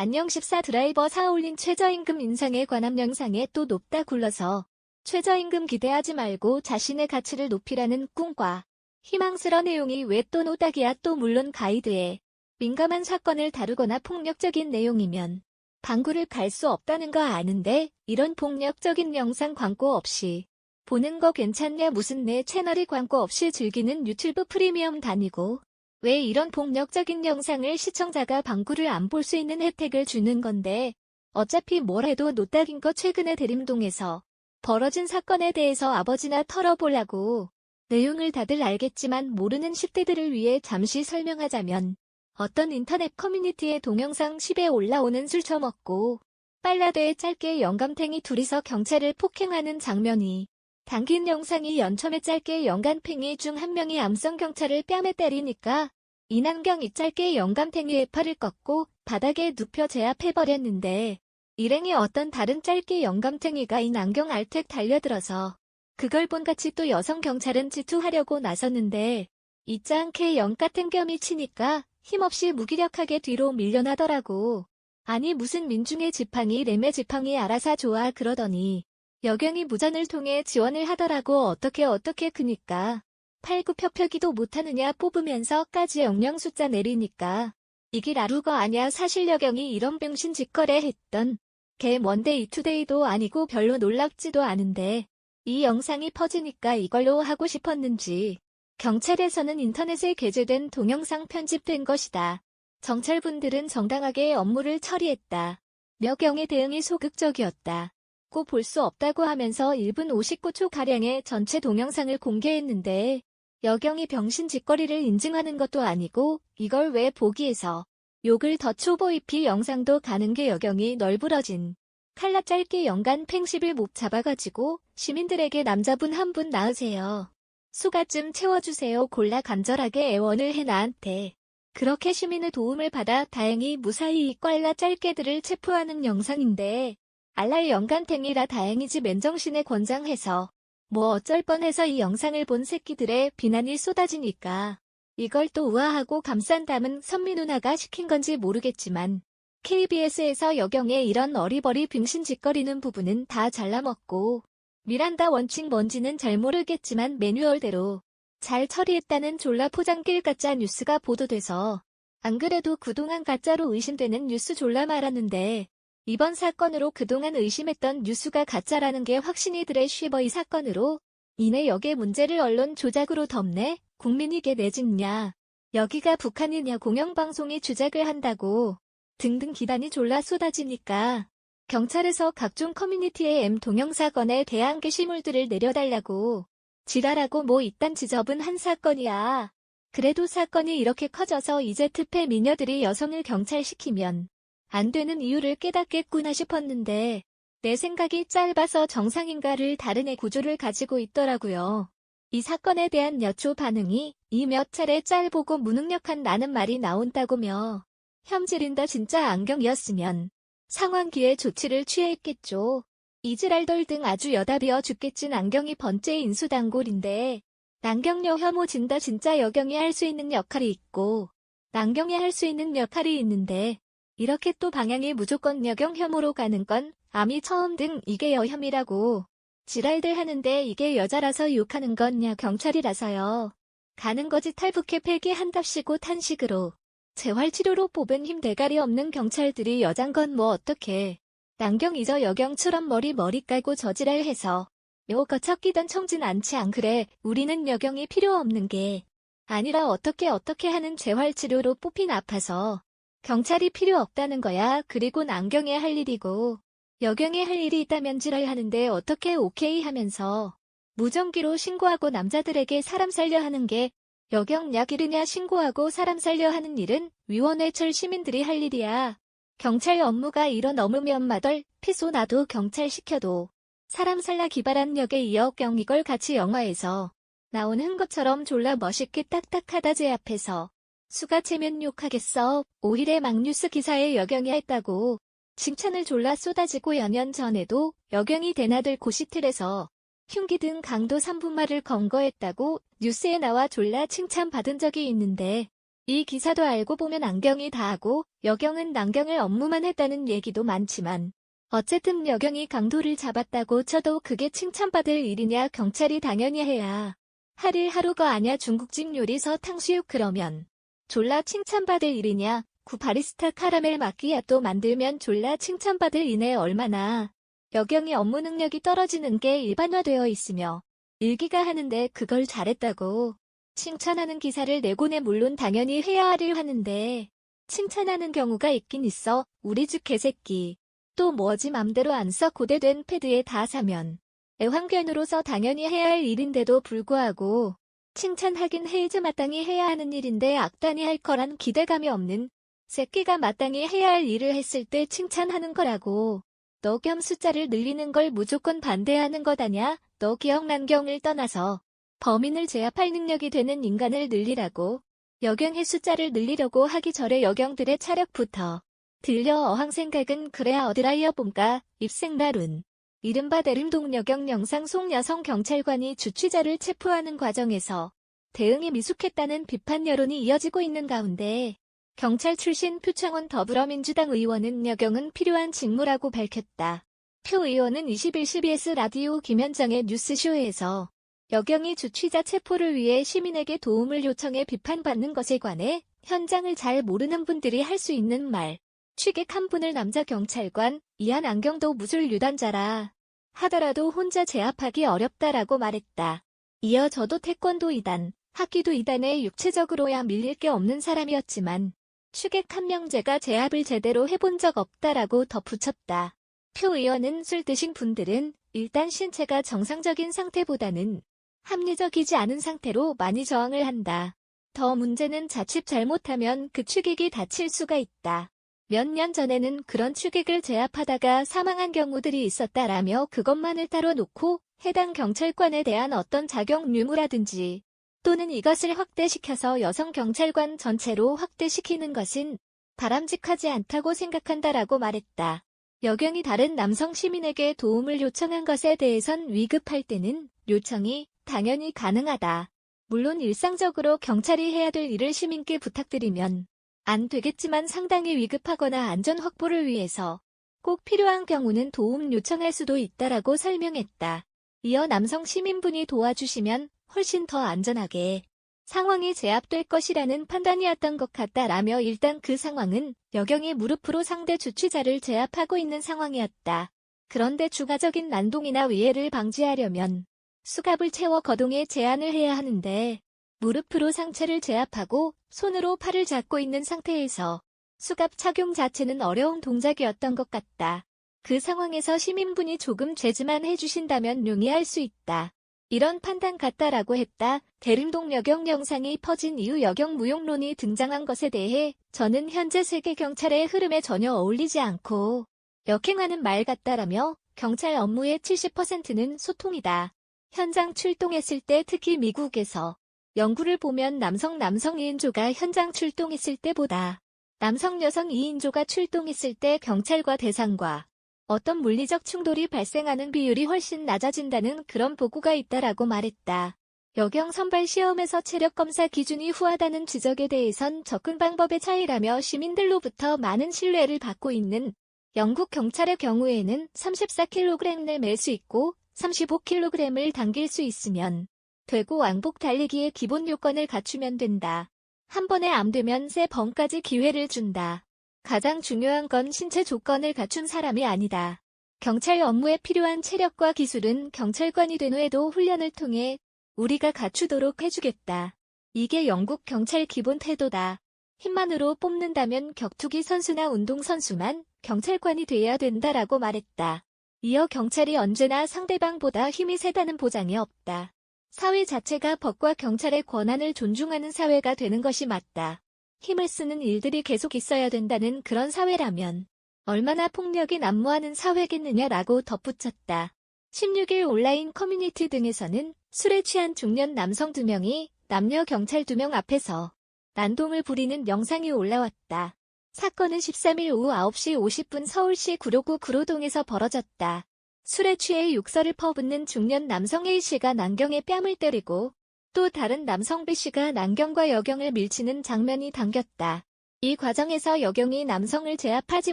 안녕 14 드라이버 사 올린 최저임금 인상에 관한 영상에 또 높다 굴러서 최저임금 기대하지 말고 자신의 가치를 높이라는 꿈과 희망스러운 내용이 왜 또 노닥이야 또 물론 가이드에 민감한 사건을 다루거나 폭력적인 내용이면 방구를 갈 수 없다는 거 아는데 이런 폭력적인 영상 광고 없이 보는 거 괜찮냐 무슨 내 채널이 광고 없이 즐기는 유튜브 프리미엄 다니고 왜 이런 폭력적인 영상을 시청자가 방구를 안 볼 수 있는 혜택을 주는 건데? 어차피 뭘 해도 노딱인 거 최근에 대림동에서 벌어진 사건에 대해서 아버지나 털어보려고 내용을 다들 알겠지만 모르는 10대들을 위해 잠시 설명하자면 어떤 인터넷 커뮤니티에 동영상 10에 올라오는 술 처먹고 빨라대에 짧게 영감탱이 둘이서 경찰을 폭행하는 장면이 당긴 영상이 연첨에 짧게 영감탱이 중 한 명이 암성 경찰을 뺨에 때리니까 이난경이 짧게 영감탱이의 팔을 꺾고 바닥에 눕혀 제압해버렸는데 일행이 어떤 다른 짧게 영감탱이가 이난경 알택 달려들어서 그걸 본 같이 또 여성 경찰은 질투하려고 나섰는데 잊지 않게 영 같은 겸이 치니까 힘없이 무기력하게 뒤로 밀려나더라고. 아니 무슨 민중의 지팡이 램의 지팡이 알아서 좋아 그러더니 여경이 무전을 통해 지원을 하더라고 어떻게 어떻게 그니까 팔굽혀펴기도 못하느냐 뽑으면서까지 영영 숫자 내리니까 이게 라루거 아냐 사실 여경이 이런 병신 짓거래 했던 개 뭔데 이투데이도 아니고 별로 놀랍지도 않은데 이 영상이 퍼지니까 이걸로 하고 싶었는지 경찰에서는 인터넷에 게재된 동영상 편집된 것이다. 정찰분들은 정당하게 업무를 처리했다. 여경의 대응이 소극적이었다. 고 볼 수 없다고 하면서 1분 59초가량의 전체 동영상을 공개했는데 여경이 병신 짓거리를 인증하는 것도 아니고 이걸 왜 보기에서 욕을 더 초보입히 영상도 가는 게 여경이 널브러진 칼라 짧게 연간 팽십을 못 잡아가지고 시민들에게 남자분 한분 낳으세요. 수가 좀 채워주세요 골라 간절하게 애원을 해 나한테. 그렇게 시민의 도움을 받아 다행히 무사히 이 꽐라 짧게들을 체포하는 영상인데 알랄 영간탱이라 다행이지 맨정신에 권장해서 뭐 어쩔 뻔해서 이 영상을 본 새끼들의 비난이 쏟아지니까 이걸 또 우아하고 감싼 담은 선미 누나가 시킨 건지 모르겠지만 KBS에서 여경의 이런 어리버리 빙신짓거리는 부분은 다 잘라먹고 미란다 원칙 뭔지는 잘 모르겠지만 매뉴얼대로 잘 처리했다는 졸라 포장길 가짜 뉴스가 보도돼서 안 그래도 그동안 가짜로 의심되는 뉴스 졸라 많았는데 이번 사건으로 그동안 의심했던 뉴스가 가짜라는 게 확신이 들의 쉬버 이 사건으로 이내 역의 문제를 언론 조작으로 덮네? 국민이 게 내짓냐? 여기가 북한이냐? 공영방송이 주작을 한다고 등등 기단이 졸라 쏟아지니까 경찰에서 각종 커뮤니티의 M 동영 사건에 대한 게시물들을 내려달라고 지랄하고 뭐 이딴 지저분 한 사건이야. 그래도 사건이 이렇게 커져서 이제 특패 미녀들이 여성을 경찰시키면 안 되는 이유를 깨닫겠구나 싶었는데 내 생각이 짧아서 정상인가를 다른 애 구조를 가지고 있더라고요. 이 사건에 대한 여초 반응이 이 몇 차례 짤 보고 무능력한 나는 말이 나온다고며 혐지린다 진짜 안경이었으면 상황기에 조치를 취했겠죠. 이즈랄돌 등 아주 여답이어 죽겠진 안경이 번째 인수단골인데 난경녀 혐오 진다 진짜 여경이 할 수 있는 역할이 있고 난경이 할 수 있는 역할이 있는데 이렇게 또 방향이 무조건 여경 혐오로 가는 건 암이 처음 등 이게 여혐이라고 지랄들 하는데 이게 여자라서 욕하는 건냐 경찰이라서요. 가는 거지 탈북해 폐기한답시고 탄식으로 재활치료로 뽑은 힘 대가리 없는 경찰들이 여잔 건뭐 어떡해. 난경 잊어 여경처럼 머리 머리 깔고 저지랄 해서 요 거척기던 청진 않지 안 그래 우리는 여경이 필요 없는 게 아니라 어떻게 어떻게 하는 재활치료로 뽑힌 아파서 경찰이 필요 없다는 거야 그리고 난경에 할 일이고 여경에 할 일이 있다면 지랄 하는데 어떻게 오케이 하면서 무전기로 신고하고 남자들에게 사람 살려 하는 게 여경 약 잃으냐 신고하고 사람 살려 하는 일은 위원회철 시민들이 할 일이야. 경찰 업무가 이런 넘으면 마덜 피소 나도 경찰 시켜도 사람 살라 기발한 역에 이어 경 이걸 같이 영화에서 나오는 것처럼 졸라 멋있게 딱딱하다 제 앞에서 수가 채면 욕하겠어. 5일에 막뉴스 기사에 여경이 했다고 칭찬을 졸라 쏟아지고 연년 전에도 여경이 대나들 고시틀에서 흉기 등 강도 3분말을 검거했다고 뉴스에 나와 졸라 칭찬받은 적이 있는데 이 기사도 알고 보면 안경이 다 하고 여경은 남경을 업무만 했다는 얘기도 많지만 어쨌든 여경이 강도를 잡았다고 쳐도 그게 칭찬받을 일이냐 경찰이 당연히 해야 할일 하루가 아냐 중국집 요리서 탕수육 그러면 졸라 칭찬받을 일이냐? 구 바리스타 카라멜 마끼아또 만들면 졸라 칭찬받을 일에 얼마나 여경이 업무 능력이 떨어지는 게 일반화되어 있으며 일기가 하는데 그걸 잘했다고 칭찬하는 기사를 내고내 물론 당연히 일 하는데 칭찬하는 경우가 있긴 있어. 우리 집 개새끼. 또 뭐지? 맘대로 안 써? 고대된 패드에 다 사면 애완견으로서 당연히 해야 할 일인데도 불구하고 칭찬하긴 해야지 마땅히 해야 하는 일인데 악단이 할 거란 기대감이 없는 새끼가 마땅히 해야 할 일을 했을 때 칭찬하는 거라고. 너 겸 숫자를 늘리는 걸 무조건 반대하는 거다냐? 너 기억 난경을 떠나서 범인을 제압할 능력이 되는 인간을 늘리라고. 여경의 숫자를 늘리려고 하기 전에 여경들의 차력부터 들려. 어항 생각은 그래야 어디라이어 봄가 입생나룬 이른바 대림동 여경 영상 속 여성 경찰관이 주취자를 체포하는 과정에서 대응이 미숙했다는 비판 여론이 이어지고 있는 가운데 경찰 출신 표창원 더불어민주당 의원은 여경은 필요한 직무라고 밝혔다. 표 의원은 21 CBS 라디오 김현정의 뉴스쇼에서 여경이 주취자 체포를 위해 시민에게 도움을 요청해 비판받는 것에 관해 현장을 잘 모르는 분들이 할 수 있는 말. 취객 한 분을 남자 경찰관, 이한 안경도 무술 유단자라 하더라도 혼자 제압하기 어렵다라고 말했다. 이어 저도 태권도 2단, 학기도 2단에 육체적으로야 밀릴 게 없는 사람이었지만 취객 한 명제가 제압을 제대로 해본 적 없다라고 덧붙였다. 표 의원은 술 드신 분들은 일단 신체가 정상적인 상태보다는 합리적이지 않은 상태로 많이 저항을 한다. 더 문제는 자칫 잘못하면 그 취객이 다칠 수가 있다. 몇 년 전에는 그런 취객을 제압하다가 사망한 경우들이 있었다라며 그것만을 따로 놓고 해당 경찰관에 대한 어떤 자격 유무라든지 또는 이것을 확대시켜서 여성 경찰관 전체로 확대시키는 것은 바람직하지 않다고 생각한다라고 말했다. 여경이 다른 남성 시민에게 도움을 요청한 것에 대해선 위급할 때는 요청이 당연히 가능하다. 물론 일상적으로 경찰이 해야 될 일을 시민께 부탁드리면 안 되겠지만 상당히 위급하거나 안전 확보를 위해서 꼭 필요한 경우는 도움 요청할 수도 있다라고 설명했다. 이어 남성 시민분이 도와주시면 훨씬 더 안전하게 상황이 제압될 것이라는 판단이었던 것 같다라며 일단 그 상황은 여경이 무릎으로 상대 주취자를 제압하고 있는 상황이었다. 그런데 추가적인 난동이나 위해를 방지하려면 수갑을 채워 거동에 제한을 해야 하는데 무릎으로 상체를 제압하고 손으로 팔을 잡고 있는 상태에서 수갑 착용 자체는 어려운 동작이었던 것 같다. 그 상황에서 시민분이 조금 제지만 해주신다면 용이할 수 있다. 이런 판단 같다라고 했다. 대림동 여경 영상이 퍼진 이후 여경 무용론이 등장한 것에 대해 저는 현재 세계 경찰의 흐름에 전혀 어울리지 않고 역행하는 말 같다라며 경찰 업무의 70%는 소통이다. 현장 출동했을 때 특히 미국에서 연구를 보면 남성 남성 2인조가 현장 출동했을 때보다 남성 여성 2인조가 출동했을 때 경찰과 대상과 어떤 물리적 충돌이 발생하는 비율이 훨씬 낮아진다는 그런 보고가 있다라고 말했다. 여경 선발 시험에서 체력 검사 기준이 후하다는 지적에 대해선 접근 방법의 차이라며 시민들로부터 많은 신뢰를 받고 있는 영국 경찰의 경우에는 34kg을 멜 수 있고 35kg을 당길 수 있으면 되고 왕복 달리기의 기본 요건을 갖추면 된다. 한 번에 안 되면 세 번까지 기회를 준다. 가장 중요한 건 신체 조건을 갖춘 사람이 아니다. 경찰 업무에 필요한 체력과 기술은 경찰관이 된 후에도 훈련을 통해 우리가 갖추도록 해주겠다. 이게 영국 경찰 기본 태도다. 힘만으로 뽑는다면 격투기 선수나 운동선수만 경찰관이 돼야 된다라고 말했다. 이어 경찰이 언제나 상대방보다 힘이 세다는 보장이 없다. 사회 자체가 법과 경찰의 권한을 존중하는 사회가 되는 것이 맞다. 힘을 쓰는 일들이 계속 있어야 된다는 그런 사회라면 얼마나 폭력이 난무하는 사회겠느냐라고 덧붙였다. 16일 온라인 커뮤니티 등에서는 술에 취한 중년 남성 2명이 남녀 경찰 2명 앞에서 난동을 부리는 영상이 올라왔다. 사건은 13일 오후 9시 50분 서울시 구로구 구로동에서 벌어졌다. 술에 취해 욕설을 퍼붓는 중년 남성 A씨가 난경에 뺨을 때리고 또 다른 남성 B씨가 남경과 여경을 밀치는 장면이 담겼다. 이 과정에서 여경이 남성을 제압하지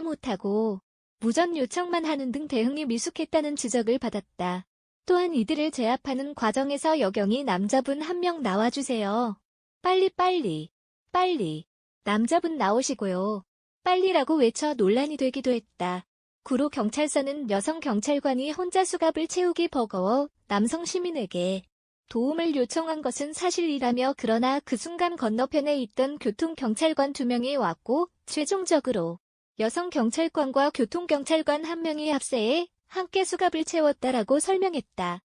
못하고 무전 요청만 하는 등 대응이 미숙했다는 지적을 받았다. 또한 이들을 제압하는 과정에서 여경이 남자분 한 명 나와주세요. 빨리 빨리 빨리 남자분 나오시고요. 빨리라고 외쳐 논란이 되기도 했다. 구로 경찰서는 여성 경찰관이 혼자 수갑을 채우기 버거워 남성 시민에게 도움을 요청한 것은 사실이라며 그러나 그 순간 건너편에 있던 교통경찰관 두 명이 왔고 최종적으로 여성 경찰관과 교통경찰관 한 명이 합세해 함께 수갑을 채웠다라고 설명했다.